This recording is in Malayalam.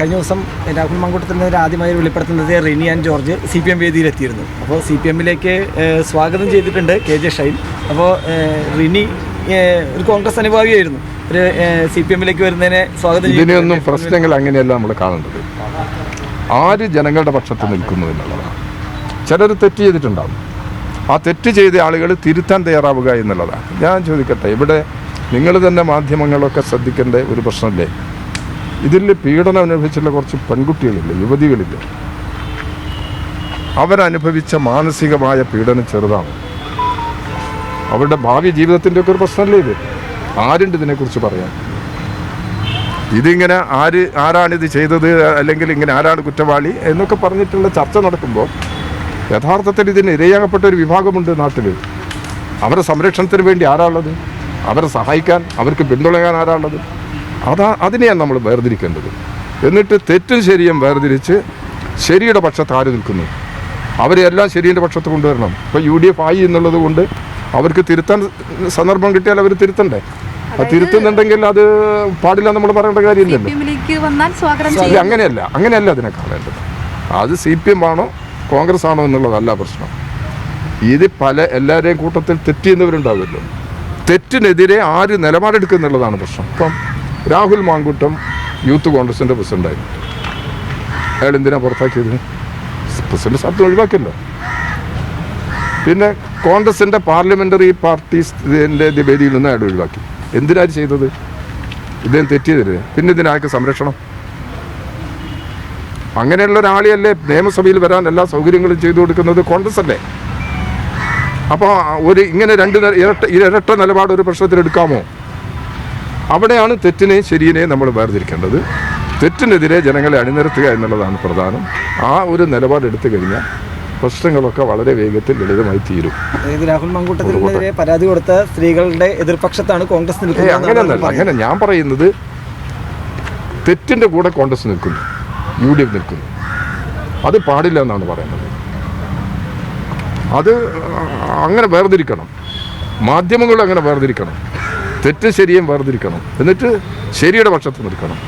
കഴിഞ്ഞ ദിവസം രാഹുൽ മങ്കൂട്ടത്തിനെതിരെ ആദ്യമായി വെളിപ്പെടുത്തുന്നത് Rini and George C P M വേദിയിലെത്തിയിരുന്നു. അപ്പോൾ സി പി എമ്മിലേക്ക് സ്വാഗതം ചെയ്തിട്ടുണ്ട് കെ ജെ ഷൈൻ. അപ്പോൾ റിനി ഒരു കോൺഗ്രസ് അനുഭാവിയായിരുന്നു. ഒരു സി പി എമ്മിലേക്ക് വരുന്നതിനെ സ്വാഗതം ചെയ്തിട്ടുണ്ട്. പ്രശ്നങ്ങൾ അങ്ങനെയല്ല നമ്മൾ കാണേണ്ടത് ആര് ജനങ്ങളുടെ പക്ഷത്ത് നിൽക്കുന്നു എന്നുള്ളതാണ്. ചിലർ തെറ്റ് ചെയ്തിട്ടുണ്ടാവും. ആ തെറ്റ് ചെയ്ത ആളുകൾ തിരുത്താൻ തയ്യാറാവുക എന്നുള്ളതാണ്. ഞാൻ ചോദിക്കട്ടെ ഇവിടെ നിങ്ങൾ തന്നെ മാധ്യമങ്ങളൊക്കെ ശ്രദ്ധിക്കേണ്ട ഒരു പ്രശ്നമല്ലേ? ഇതിൽ പീഡനം അനുഭവിച്ചുള്ള കുറച്ച് പെൺകുട്ടികളില്ലേ യുവതികളില്ലേ? അവരനുഭവിച്ച മാനസികമായ പീഡനം ചെറുതാണ്. അവരുടെ ഭാവി ജീവിതത്തിന്റെ ഒക്കെ ഒരു പ്രശ്നമല്ലേ ഇത്? ആരുണ്ട് ഇതിനെക്കുറിച്ച് പറയാൻ? ഇതിങ്ങനെ ആര് ആരാണിത് ചെയ്തത് അല്ലെങ്കിൽ ഇങ്ങനെ ആരാണ് കുറ്റവാളി എന്നൊക്കെ പറഞ്ഞിട്ടുള്ള ചർച്ച നടക്കുമ്പോൾ യഥാർത്ഥത്തിൽ ഇതിന് ഇരയാകപ്പെട്ട ഒരു വിഭാഗമുണ്ട് നാട്ടിൽ. അവരുടെ സംരക്ഷണത്തിന് വേണ്ടി ആരാളുള്ളത് അവരെ സഹായിക്കാൻ അവർക്ക് പിന്തുണയാൻ ആരാളുള്ളത് അതാ അതിനെയാണ് നമ്മൾ വേർതിരിക്കേണ്ടത്. എന്നിട്ട് തെറ്റും ശരിയും വേർതിരിച്ച് ശരിയുടെ പക്ഷത്ത് ആര് നിൽക്കുന്നു? അവരെ എല്ലാം ശരിയുടെ പക്ഷത്ത് കൊണ്ടുവരണം. ഇപ്പോൾ യു ഡി എഫ് ആയി എന്നുള്ളത് കൊണ്ട് അവർക്ക് തിരുത്താൻ സന്ദർഭം കിട്ടിയാൽ അവർ തിരുത്തണ്ടേ? അത് തിരുത്തുന്നുണ്ടെങ്കിൽ അത് പാടില്ല നമ്മൾ പറയേണ്ട കാര്യമില്ലല്ലോ. അങ്ങനെയല്ല അങ്ങനെയല്ല അതിനെ കാണേണ്ടത്. അത് സി പി എം ആണോ കോൺഗ്രസ് ആണോ എന്നുള്ളതല്ല പ്രശ്നം. ഇത് പല എല്ലാവരെയും കൂട്ടത്തിൽ തെറ്റിയുന്നവരുണ്ടാവുമല്ലോ തെറ്റിനെതിരെ ആര് നിലപാടെടുക്കുന്നുള്ളതാണ് പ്രശ്നം. ഇപ്പം രാഹുൽ മാങ്കുട്ടം യൂത്ത് കോൺഗ്രസിന്റെ പ്രസിഡന്റായിരുന്നു അയാൾ എന്തിനാണ് പുറത്താക്കിയത്? പ്രസിഡന്റ് സ്ഥാനത്ത് ഒഴിവാക്കിയല്ലോ. പിന്നെ കോൺഗ്രസിന്റെ പാർലമെന്ററി പാർട്ടീസിന്റെ വേദിയിൽ നിന്ന് അയാൾ ഒഴിവാക്കി. എന്തിനാണ് ചെയ്തത്? ഇദ്ദേഹം തെറ്റിയതില്ല? പിന്നെ ഇതിനാർക്ക് സംരക്ഷണം? അങ്ങനെയുള്ള ഒരാളെയല്ലേ നിയമസഭയിൽ വരാൻ എല്ലാ സൗകര്യങ്ങളും ചെയ്തു കൊടുക്കുന്നത് കോൺഗ്രസ് അല്ലേ അപ്പോൾ ഒരു ഇങ്ങനെ രണ്ട് ഇരട്ട ഇരട്ട നിലപാട് ഒരു പ്രശ്നത്തിൽ എടുക്കാമോ അവിടെയാണ് തെറ്റിനെയും ശരിയിനെയും നമ്മൾ വേർതിരിക്കേണ്ടത്. തെറ്റിനെതിരെ ജനങ്ങളെ അണിനിരത്തുക എന്നുള്ളതാണ് പ്രധാനം. ആ ഒരു നിലപാടെടുത്തു കഴിഞ്ഞാൽ പ്രശ്നങ്ങളൊക്കെ വളരെ വേഗത്തിൽ ലളിതമായി തീരും. രാഹുൽ മങ്കൂട്ടത്തിനെതിരെ പരാതി കൊടുത്ത സ്ത്രീകളുടെ എതിർപക്ഷത്താണ് കോൺഗ്രസ് അങ്ങനെ നിൽക്കുന്നത് അങ്ങനെ ഞാൻ പറയുന്നത് തെറ്റിന്റെ കൂടെ കോൺഗ്രസ് നിൽക്കുന്നു. യു ഡി എഫ് നിൽക്കുന്നു. അത് പാടില്ല എന്നാണ് പറയുന്നത്. അത് അങ്ങനെ വേർതിരിക്കണം. മാധ്യമങ്ങൾ അങ്ങനെ വേർതിരിക്കണം. തെറ്റ് ശരിയും വേർതിരിക്കണം. എന്നിട്ട് ശരിയുടെ പക്ഷത്ത് നിൽക്കണം.